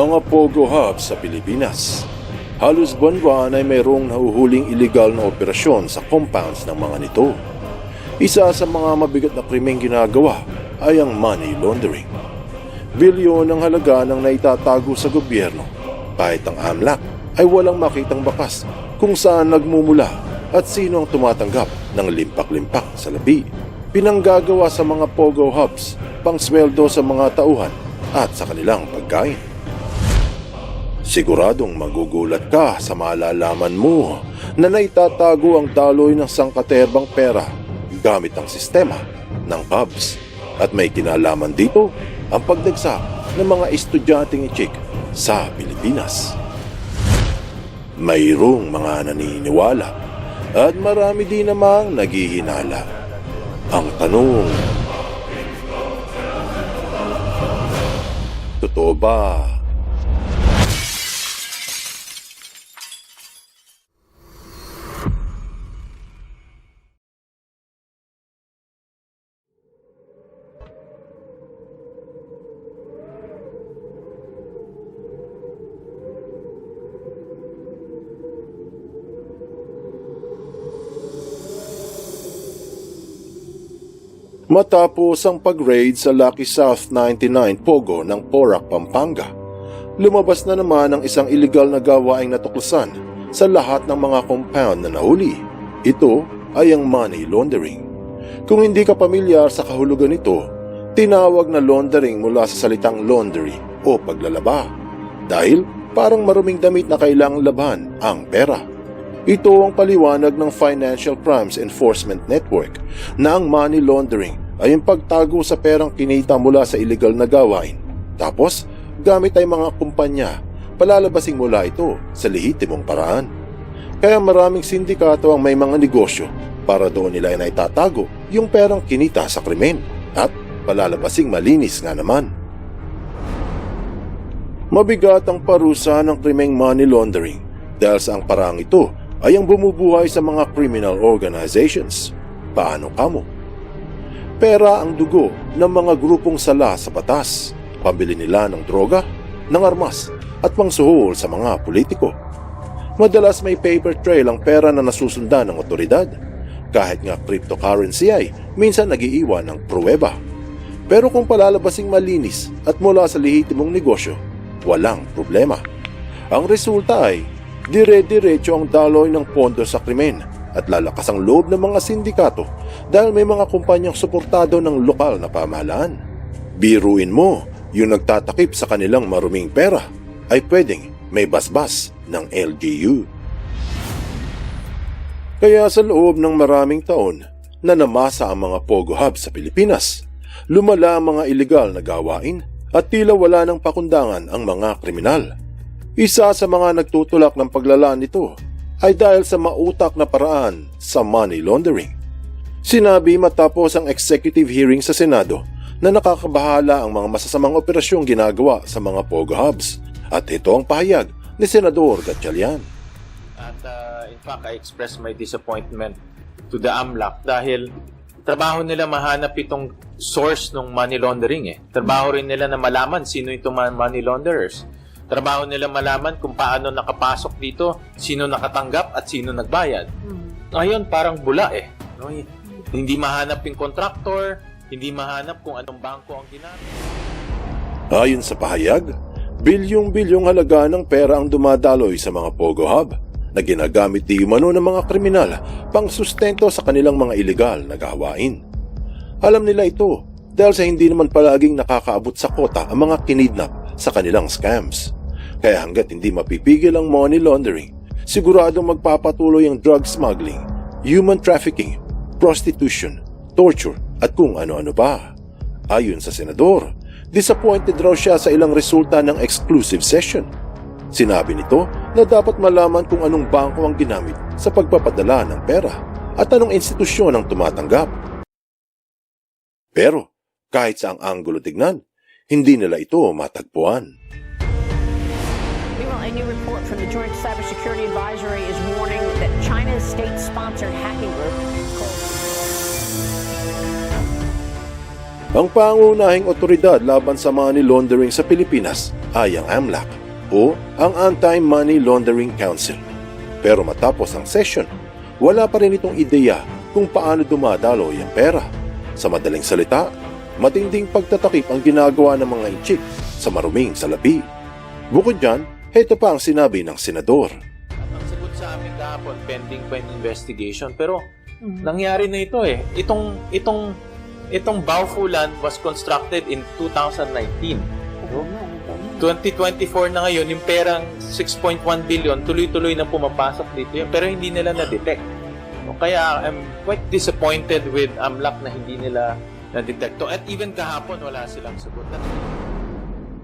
Mga Pogo Hubs sa Pilipinas. Halos buwan-buwan ay mayroong nahuhuling illegal na operasyon sa compounds ng mga nito. Isa sa mga mabigat na krimeng ginagawa ay ang money laundering. Bilyon ang halaga ng naitatago sa gobyerno kahit ang AMLAC ay walang makitang bakas kung saan nagmumula at sino ang tumatanggap ng limpak-limpak sa labi. Pinanggagawa sa mga Pogo Hubs, pangsweldo sa mga tauhan at sa kanilang pagkain. Siguradong magugulat ka sa malalaman mo na naitatago ang daloy ng sangkaterbang pera gamit ang sistema ng pubs. At may kinalaman dito ang pagdagsa ng mga estudyanteng ichik sa Pilipinas. Mayroong mga naniniwala at marami din namang naghihinala. Ang tanong, totoo ba Matapos ang pag-raid sa Lucky South 99 Pogo ng Porac, Pampanga, lumabas na naman ang isang illegal na gawaing natuklasan sa lahat ng mga compound na nahuli. Ito ay ang money laundering. Kung hindi ka pamilyar sa kahulugan nito, tinawag na laundering mula sa salitang laundry o paglalaba dahil parang maruming damit na kailangang laban ang pera. Ito ang paliwanag ng Financial Crimes Enforcement Network na ang money laundering ay ang pagtago sa perang kinita mula sa illegal na gawain. Tapos, gamit ay mga kumpanya, palalabasing mula ito sa lehitimong paraan. Kaya maraming sindikato ang may mga negosyo para doon nila ay naitatago yung perang kinita sa krimen at palalabasing malinis nga naman. Mabigat ang parusa ng krimeng money laundering dahil sa ang parang ito ay ang bumubuhay sa mga criminal organizations. Paano kamo? Pera ang dugo ng mga grupong sala sa batas. Pambili nila ng droga, ng armas at pangsuhol sa mga politiko. Madalas may paper trail ang pera na nasusundan ng otoridad. Kahit nga cryptocurrency ay minsan nagiiwan ng pruweba. Pero kung palalabasing malinis at mula sa lehitimong negosyo, walang problema. Ang resulta ay dire-diretso ang daloy ng pondo sa krimen at lalakas ang loob ng mga sindikato dahil may mga kumpanyang suportado ng lokal na pamahalaan. Biruin mo, yung nagtatakip sa kanilang maruming pera ay pwedeng may basbas ng LGU. Kaya sa loob ng maraming taon na namasa ang mga Pogo Hub sa Pilipinas, lumala ang mga ilegal na gawain at tila wala ng pakundangan ang mga kriminal. Isa sa mga nagtutulak ng paglalaan nito ay dahil sa mautak na paraan sa money laundering. Sinabi matapos ang executive hearing sa Senado na nakakabahala ang mga masasamang operasyong ginagawa sa mga Pogo Hubs at ito ang pahayag ni Senador Gatchalian. At uh, in fact, I expressed my disappointment to the AMLAC dahil trabaho nila mahanap itong source ng money laundering eh. Trabaho rin nila na malaman sino itong money launderers. Trabaho nila malaman kung paano nakapasok dito, sino nakatanggap at sino nagbayad. Ngayon, parang bula eh. No? Hindi mahanap yung contractor, hindi mahanap kung anong bangko ang ginamit. Ayon sa pahayag, bilyong-bilyong halaga ng pera ang dumadaloy sa mga Pogo Hub na ginagamit di umano ng mga kriminal pang sustento sa kanilang mga ilegal na gawain. Alam nila ito dahil sa hindi naman palaging nakakaabot sa kota ang mga kinidnap sa kanilang scams. Kaya hanggat hindi mapipigil ang money laundering, siguradong magpapatuloy ang drug smuggling, human trafficking, prostitution, torture at kung ano-ano pa. Ayon sa senador, disappointed raw siya sa ilang resulta ng exclusive session. Sinabi nito na dapat malaman kung anong bangko ang ginamit sa pagpapadala ng pera at anong institusyon ang tumatanggap. Pero kahit sa ang anggulo tignan, hindi nila ito matagpuan. A new report from the Joint Cybersecurity Advisory is warning that China's state-sponsored hacking group Ang pangunahing otoridad laban sa money laundering sa Pilipinas ay ang AMLAC o ang Anti-Money Laundering Council. Pero matapos ang session, wala pa rin itong ideya kung paano dumadaloy ang pera. Sa madaling salita, matinding pagtatakip ang ginagawa ng mga inchik sa maruming salapi. Bukod dyan, heto pa ang sinabi ng senador. Ang sagot sa amin kahapon, pending pa investigation. Pero nangyari na ito eh. Itong, itong, itong Baofu land was constructed in 2019. 2024 na ngayon, yung perang 6.1 billion, tuloy-tuloy na pumapasok dito yan, pero hindi nila na-detect. O Kaya I'm quite disappointed with AMLAC na hindi nila na-detect. to. At even kahapon, wala silang sagot.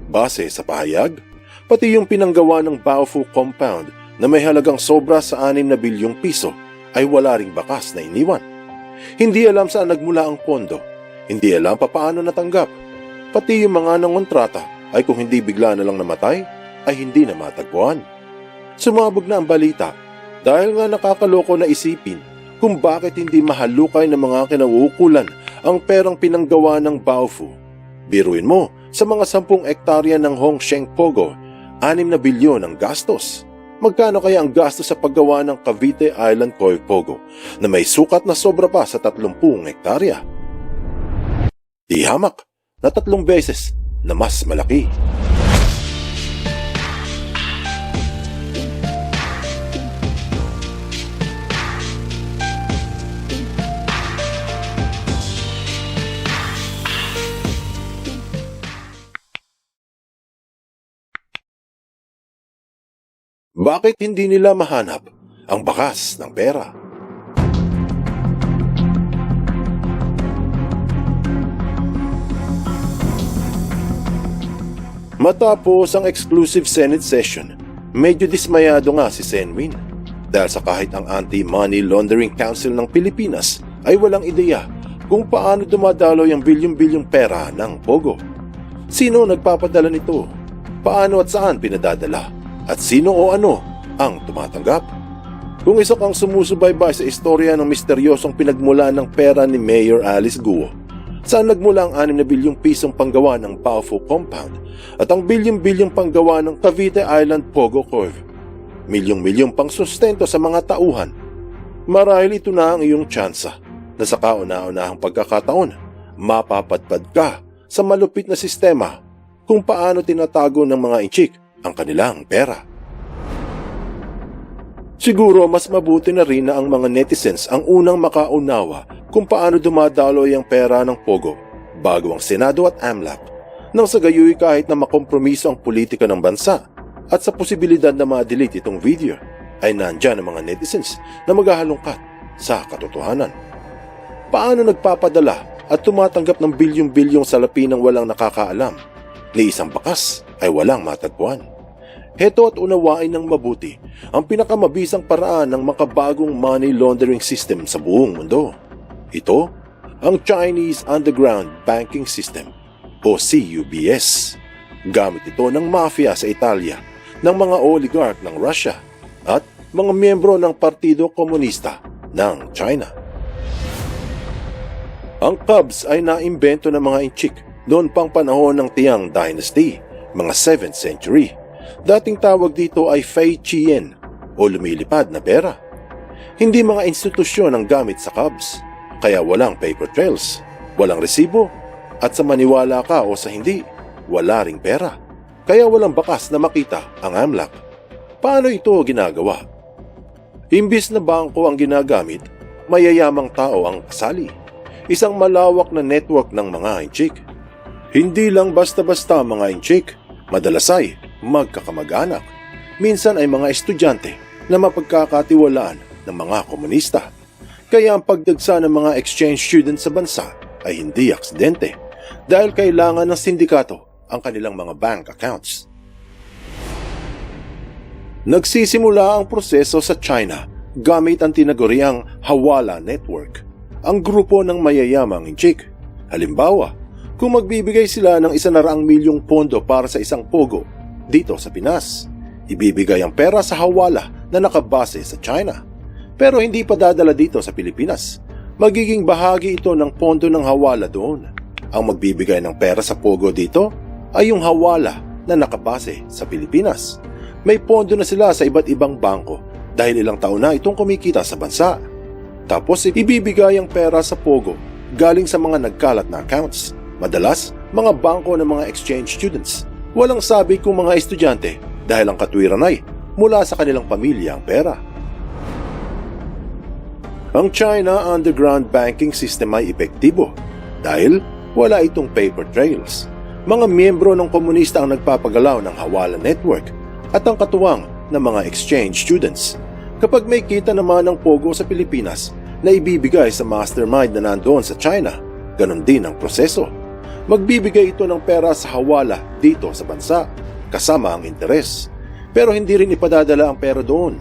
Base sa pahayag, pati yung pinanggawa ng Baofu compound na may halagang sobra sa 6 na bilyong piso ay wala ring bakas na iniwan. Hindi alam saan nagmula ang pondo, hindi alam pa paano natanggap. Pati yung mga nangontrata ay kung hindi bigla na lang namatay, ay hindi na matagpuan. Sumabog na ang balita dahil nga nakakaloko na isipin kung bakit hindi mahalukay ng mga kinauukulan ang perang pinanggawa ng Baofu. Biruin mo, sa mga sampung ektarya ng Hongsheng Pogo, 6 na bilyon ang gastos. Magkano kaya ang gastos sa paggawa ng Cavite Island Koi Pogo na may sukat na sobra pa sa 30 hektarya? Di hamak na tatlong beses na mas malaki. Bakit hindi nila mahanap ang bakas ng pera? Matapos ang exclusive Senate session, medyo dismayado nga si Senwin dahil sa kahit ang Anti-Money Laundering Council ng Pilipinas ay walang ideya kung paano dumadaloy ang bilyong-bilyong pera ng Pogo. Sino nagpapadala nito? Paano at saan pinadadala? At sino o ano ang tumatanggap? Kung isa kang sumusubaybay sa istorya ng misteryosong pinagmula ng pera ni Mayor Alice Guo, saan nagmula ang 6 na bilyong pisong panggawa ng Baofu Compound at ang bilyong-bilyong panggawa ng Cavite Island Pogo Curve. Milyong-milyong pang sustento sa mga tauhan. Marahil ito na ang iyong tsansa na sa kauna-unahang pagkakataon, mapapadpad ka sa malupit na sistema kung paano tinatago ng mga inchik ang kanilang pera. Siguro mas mabuti na rin na ang mga netizens ang unang makaunawa kung paano dumadaloy ang pera ng Pogo bago ang Senado at AMLAC nang sa gayoy kahit na makompromiso ang politika ng bansa at sa posibilidad na ma-delete itong video ay nandyan ang mga netizens na maghahalongkat sa katotohanan. Paano nagpapadala at tumatanggap ng bilyong-bilyong salapi ng walang nakakaalam ni isang bakas ay walang matagpuan? Heto at unawain ng mabuti ang pinakamabisang paraan ng makabagong money laundering system sa buong mundo. Ito ang Chinese Underground Banking System o CUBS. Gamit ito ng mafia sa Italia, ng mga oligarch ng Russia at mga miyembro ng Partido Komunista ng China. Ang Cubs ay naimbento ng mga inchik noon pang panahon ng Tiang Dynasty, mga 7th century. Dating tawag dito ay Fei Chien o lumilipad na pera. Hindi mga institusyon ang gamit sa Cubs, kaya walang paper trails, walang resibo, at sa maniwala ka o sa hindi, wala ring pera. Kaya walang bakas na makita ang AMLAC. Paano ito ginagawa? Imbis na bangko ang ginagamit, mayayamang tao ang kasali. Isang malawak na network ng mga inchik. Hindi lang basta-basta mga inchik, madalas ay magkakamag-anak. Minsan ay mga estudyante na mapagkakatiwalaan ng mga komunista. Kaya ang pagdagsa ng mga exchange students sa bansa ay hindi aksidente dahil kailangan ng sindikato ang kanilang mga bank accounts. Nagsisimula ang proseso sa China gamit ang tinaguriang Hawala Network, ang grupo ng mayayamang inchik. Halimbawa, kung magbibigay sila ng isa na raang milyong pondo para sa isang pogo dito sa Pinas, ibibigay ang pera sa Hawala na nakabase sa China. Pero hindi pa dadala dito sa Pilipinas. Magiging bahagi ito ng pondo ng Hawala doon. Ang magbibigay ng pera sa Pogo dito ay yung hawala na nakabase sa Pilipinas. May pondo na sila sa iba't ibang bangko dahil ilang taon na itong kumikita sa bansa. Tapos ibibigay ang pera sa Pogo galing sa mga nagkalat na accounts. Madalas, mga bangko ng mga exchange students. Walang sabi kung mga estudyante dahil ang katwiran ay mula sa kanilang pamilya ang pera. Ang China underground banking system ay epektibo dahil wala itong paper trails. Mga miyembro ng komunista ang nagpapagalaw ng Hawala Network at ang katuwang ng mga exchange students. Kapag may kita naman ng Pogo sa Pilipinas na ibibigay sa mastermind na nandoon sa China, ganun din ang proseso. Magbibigay ito ng pera sa Hawala dito sa bansa, kasama ang interes. Pero hindi rin ipadadala ang pera doon.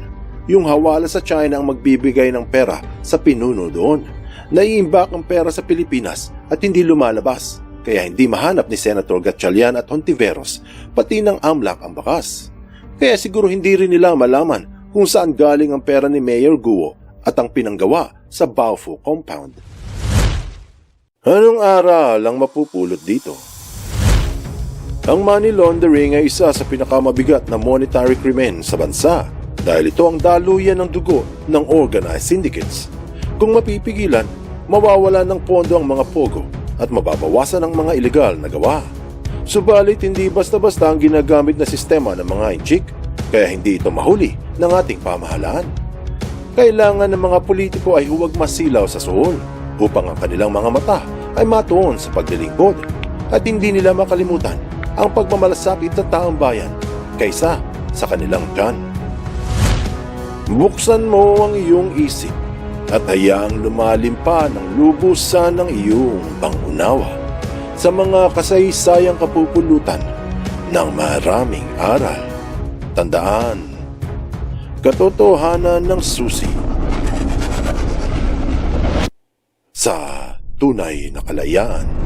Yung Hawala sa China ang magbibigay ng pera sa pinuno doon. Naiimbak ang pera sa Pilipinas at hindi lumalabas, kaya hindi mahanap ni Senator Gatchalian at Hontiveros, pati ng AMLAC ang bakas. Kaya siguro hindi rin nila malaman kung saan galing ang pera ni Mayor Guo at ang pinanggawa sa Baofu compound. Anong aral ang mapupulot dito? Ang money laundering ay isa sa pinakamabigat na monetary krimen sa bansa dahil ito ang daluyan ng dugo ng organized syndicates. Kung mapipigilan, mawawala ng pondo ang mga pogo at mababawasan ang mga ilegal na gawa. Subalit hindi basta-basta ang ginagamit na sistema ng mga inchik kaya hindi ito mahuli ng ating pamahalaan. Kailangan ng mga politiko ay huwag masilaw sa suol upang ang kanilang mga mata ay matuon sa paglilingkod at hindi nila makalimutan ang pagmamalasakit ng taong bayan kaysa sa kanilang tiyan. Buksan mo ang iyong isip at hayaang lumalim pa ng lubusan ng iyong pangunawa sa mga kasaysayang kapupulutan ng maraming aral. Tandaan, katotohanan ng susi sa tunay na kalayaan.